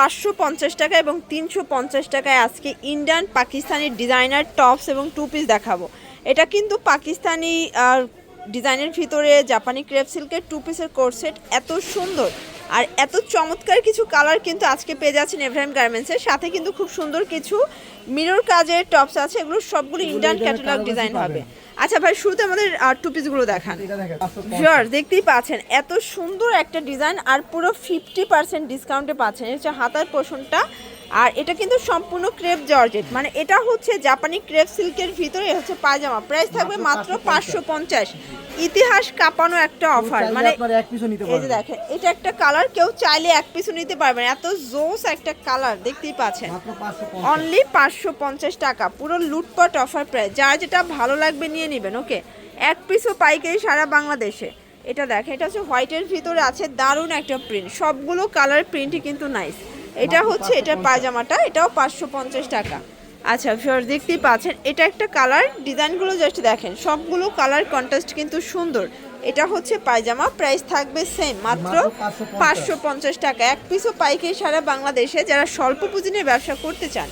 পাঁচশো পঞ্চাশ টাকা এবং তিনশো পঞ্চাশ টাকায় আজকে ইন্ডিয়ান পাকিস্তানি ডিজাইনার টপস এবং টু পিস দেখাবো। এটা কিন্তু পাকিস্তানি ডিজাইনের ভিতরে জাপানি ক্রেপ সিল্কের টু পিসের কোর্সেট এত সুন্দর। আর এত চমৎকার কিছু কালার কিন্তু আজকে পেয়ে যাচ্ছেন এভ্রাহিম গার্মেন্টসের সাথে কিন্তু খুব সুন্দর কিছু মিরর কাজের টপস আছে এগুলো সবগুলো ইন্ডিয়ান ক্যাটালগ ডিজাইন হবে। আচ্ছা ভাই শুরুতে আমাদের টু পিসগুলো দেখান। শিওর দেখতেই পাচ্ছেন এত সুন্দর একটা ডিজাইন আর পুরো ফিফটি পার্সেন্ট ডিসকাউন্টে পাচ্ছেন। এটা হাতার পোষণটা। আর এটা কিন্তু সম্পূর্ণ ক্রেপ জর্জেট। মানে এটা হচ্ছে জাপানি ক্রেপ সিল্কের ভিতরে হচ্ছে পায়জামা। প্রাইস থাকবে মাত্র পাঁচশো পঞ্চাশ। ইতিহাস কাঁপানো একটা অফার। মানে পিসও এই যে দেখেন এটা একটা কালার কেউ চাইলে এক পিছু নিতে পারবেন। এত জোস একটা কালার দেখতেই পাচ্ছেন। অনলি পাঁচশো পঞ্চাশ টাকা পুরো লুটপাট অফার প্রাইস। যার যেটা ভালো লাগবে নিয়ে নেবেন ওকে? এক পিসও পাইকারি সারা বাংলাদেশে। এটা দেখেন এটা হচ্ছে হোয়াইটের ভিতরে আছে দারুণ একটা প্রিন্ট। সবগুলো কালার প্রিন্টই কিন্তু নাইস। এটা হচ্ছে এটা পায়জামাটা এটাও পাঁচশো পঞ্চাশ টাকা। আচ্ছা ফিওর দেখতেই পাচ্ছেন এটা একটা কালার ডিজাইনগুলো জাস্ট দেখেন সবগুলো কালার কন্ট্রাস্ট কিন্তু সুন্দর। এটা হচ্ছে পায়জামা প্রাইস থাকবে সেম মাত্র মাত্র 550 পাঁচশো পঞ্চাশ টাকা। এক পিসও পাইকারি সারা বাংলাদেশে যারা স্বল্প পুঁজি নিয়ে ব্যবসা করতে চান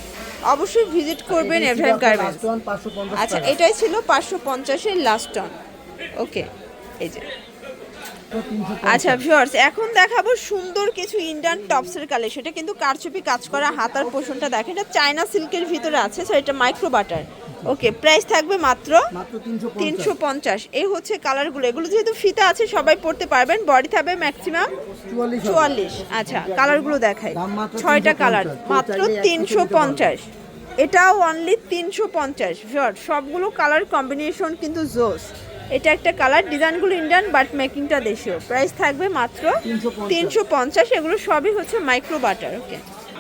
অবশ্যই ভিজিট করবেন ছিল এভরাইম আপনার গার্মেন্টস last one, 550 আচ্ছা এটাই ছিল পাঁচশো পঞ্চাশের লাস্ট টন ওকে এই যে। তো 350 আচ্ছা ভিউয়ার্স এখন দেখাবো সুন্দর কিছু ইন্ডিয়ান টপসের কালেকশন এটা কিন্তু কারচুপি কাজ করা হাতার পোষণটা দেখেন। এটা চায়না সিল্কের ভিতরে আছে সো এটা মাইক্রো বাটার ওকে প্রাইস থাকবে মাত্র মাত্র 350 তিনশো পঞ্চাশ। এই হচ্ছে কালারগুলো এগুলো যেহেতু ফিতা আছে সবাই পড়তে পারবেন। বডি থাকবে ম্যাক্সিমাম চুয়াল্লিশ আচ্ছা কালারগুলো দেখাই। ছয়টা কালার মাত্র তিনশো পঞ্চাশ। এটাও অনলি তিনশো পঞ্চাশ। সবগুলো কালার কম্বিনেশন কিন্তু জোস এটা একটা কালার ডিজাইনগুলো ইন্ডিয়ান বাট মেকিংটা দেশীয়। প্রাইস থাকবে মাত্র তিনশো পঞ্চাশ এগুলো সবই হচ্ছে মাইক্রো বাটার ওকে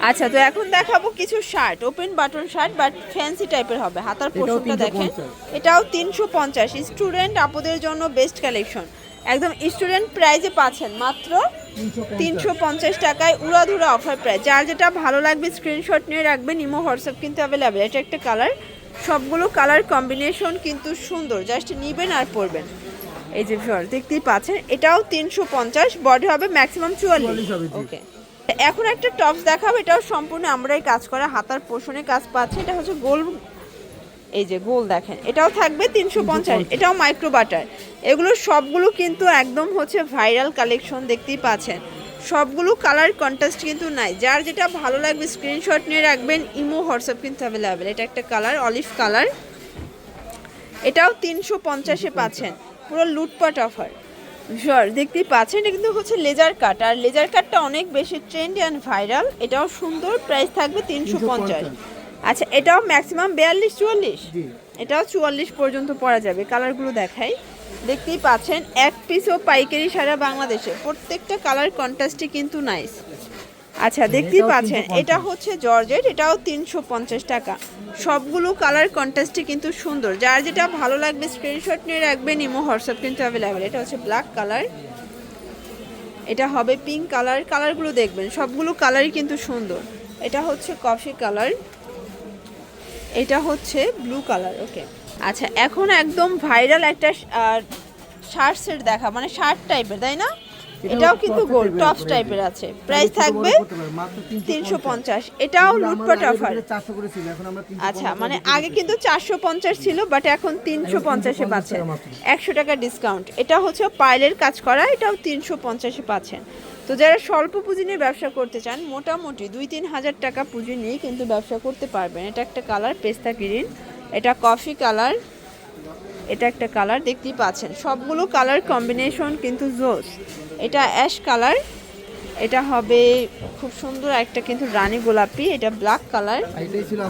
আচ্ছা তো এখন দেখাবো কিছু shirt open button shirt but fancy টাইপের হবে। হাতার পোর্শনটা দেখেন। এটাও তিনশো পঞ্চাশ। স্টুডেন্ট আপুদের জন্য বেস্ট কালেকশন একদম স্টুডেন্ট প্রাইজে পাচ্ছেন মাত্র তিনশো পঞ্চাশ। টাকায় উড়াধুরা অফার প্রাইস যার যেটা ভালো লাগবে স্ক্রিনশট নিয়ে রাখবেন ইমো হোয়াটসঅ্যাপ কিন্তু অ্যাভেলেবেল এটা একটা কালার সবগুলো কালার কম্বিনেশন কিন্তু সুন্দর জাস্ট নিবেন আর পরবেন। এই যে ভিউয়ার দেখতেই পাচ্ছেন এটাও তিনশো পঞ্চাশ বডি হবে ম্যাক্সিমাম চুয়াল্লিশ। 44 হবে, জি। ওকে এখন একটা টপস দেখাবো এটাও সম্পূর্ণ আমরাই কাজ করা হাতার পোষণে কাজ পাচ্ছে এটা হচ্ছে গোল এই যে গোল দেখেন এটাও থাকবে তিনশো পঞ্চাশ এটাও মাইক্রো বাটার এগুলো সবগুলো কিন্তু একদম হচ্ছে ভাইরাল কালেকশন দেখতেই পাচ্ছেন। সবগুলো কালার কন্ট্রাস্ট কিন্তু নাই। যার যেটা ভালো লাগবে স্ক্রিনশট নিয়ে রাখবেন ইমো হোয়াটসঅ্যাপ কিন্তু অ্যাভেলেবেল এটা একটা কালার অলিভ কালার এটাও তিনশো পঞ্চাশে পাচ্ছেন। পুরো লুটপাট অফার শিওর দেখতেই পাচ্ছেন এটা কিন্তু হচ্ছে লেজার কাট আর লেজার কাটটা অনেক বেশি ট্রেন্ড অ্যান্ড ভাইরাল এটাও সুন্দর প্রাইস থাকবে তিনশো পঞ্চাশ। আচ্ছা এটাও ম্যাক্সিমাম বিয়াল্লিশ চুয়াল্লিশ? এটাও চুয়াল্লিশ পর্যন্ত পরা যাবে। কালারগুলো দেখাই। দেখতেই পাচ্ছেন এক পিসও পাইকারি সারা বাংলাদেশে। প্রত্যেকটা কালার কন্ট্রাস্টই কিন্তু নাইস আচ্ছা দেখতেই পাচ্ছেন এটা হচ্ছে জর্জেট এটাও তিনশো পঞ্চাশ টাকা। সবগুলো কালার কন্ট্রাস্টই কিন্তু সুন্দর। যার যেটা ভালো লাগবে স্ক্রিনশট নিয়ে রাখবেন ইমো হোয়াটসঅ্যাপ কিন্তু অ্যাভেলেবেল এটা হচ্ছে ব্ল্যাক কালার এটা হবে পিঙ্ক কালার কালারগুলো দেখবেন সবগুলো কালারই কিন্তু সুন্দর। এটা হচ্ছে কফি কালার এটা হচ্ছে ব্লু কালার ওকে আচ্ছা এখন একদম ভাইরাল একটা শার্ট সেট দেখা মানে শার্ট টাইপের তাই না? এটাও কিন্তু গোল টপস টাইপের আছে। প্রাইস থাকবে তিনশো পঞ্চাশ। এটাও লুটপাট অফার 400 করে ছিল এখন আমরা 350 আচ্ছা মানে আগে কিন্তু চারশো পঞ্চাশ ছিল বাট এখন তিনশো পঞ্চাশে পাচ্ছেন একশো টাকা ডিসকাউন্ট এটা হচ্ছে পাইলের কাজ করা এটাও তিনশো পঞ্চাশে পাচ্ছেন। তো যারা স্বল্প পুঁজি নিয়ে ব্যবসা করতে চান মোটামুটি দুই তিন হাজার টাকা পুঁজি নিয়ে কিন্তু ব্যবসা করতে পারবেন। এটা একটা কালার পেস্তা গ্রিন এটা কফি কালার। এটা একটা কালার দেখতেই পাচ্ছেন। সবগুলো কালার কম্বিনেশন কিন্তু জোস। এটা অ্যাশ কালার। এটা হবে খুব সুন্দর একটা কিন্তু রানী গোলাপি। এটা ব্ল্যাক কালার।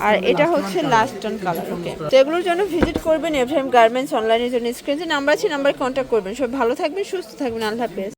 আর এটা হচ্ছে one colour। Last tone colour okay তো এগুলোর জন্য ভিজিট করবেন এফএম গার্মেন্টস অনলাইনের জন্য। স্ক্রিনে নাম্বার আছে নাম্বার কন্ট্যাক্ট করবেন। সব ভালো থাকবেন সুস্থ থাকবেন। আল্লাহ হাফেজ।